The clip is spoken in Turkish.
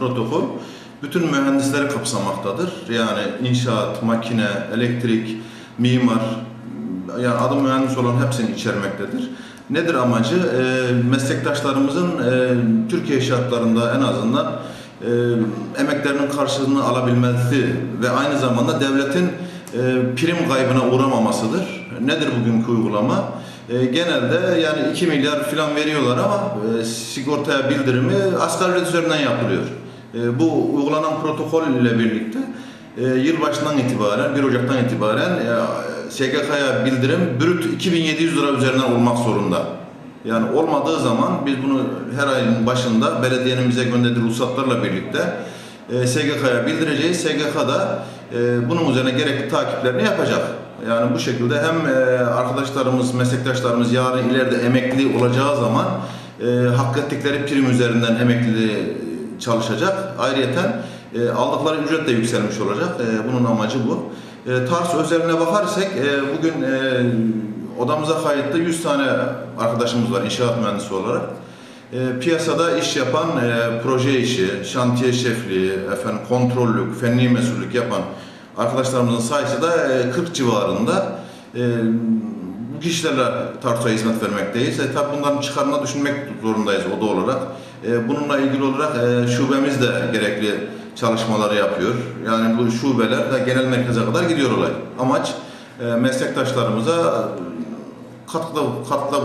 protokol bütün mühendisleri kapsamaktadır. Yani inşaat, makine, elektrik, mimar, yani adım mühendis olan hepsini içermektedir. Nedir amacı? E, meslektaşlarımızın e, Türkiye şartlarında en azından e, emeklerinin karşılığını alabilmesi ve aynı zamanda devletin e, prim kaybına uğramamasıdır. Nedir bugünkü uygulama? E, genelde yani 2 milyar falan veriyorlar ama e, sigortaya bildirimi asgari ücret üzerinden yapılıyor. E, bu uygulanan protokol ile birlikte e, yılbaşından itibaren, 1 Ocak'tan itibaren e, SGK'ya bildirim brüt 2700 lira üzerinden olmak zorunda. Yani olmadığı zaman biz bunu her ayın başında belediyenin bize gönderdiği ruhsatlarla birlikte SGK'ya bildireceğiz. SGK da bunun üzerine gerekli takiplerini yapacak. Yani bu şekilde hem arkadaşlarımız, meslektaşlarımız yarın ileride emekli olacağı zaman hak ettikleri prim üzerinden emekli çalışacak. Ayrıyeten e, aldıkları ücret de yükselmiş olacak. E, bunun amacı bu. E, Tars özeline bakarsak e, bugün e, odamıza kayıtlı 100 tane arkadaşımız var inşaat mühendisi olarak. E, piyasada iş yapan, e, proje işi, şantiye şefliği, efendim kontrollük, fenli mesullük yapan arkadaşlarımızın sayısı da e, 40 civarında. Bu kişilerle Tarsus'a hizmet vermekteyiz. E, tabi bunların çıkarına düşünmek zorundayız oda olarak. E, bununla ilgili olarak e, şubemiz de gerekli çalışmaları yapıyor. Yani bu şubeler de genel merkeze kadar gidiyor olay. Amaç e, meslektaşlarımıza katkıda, katkıda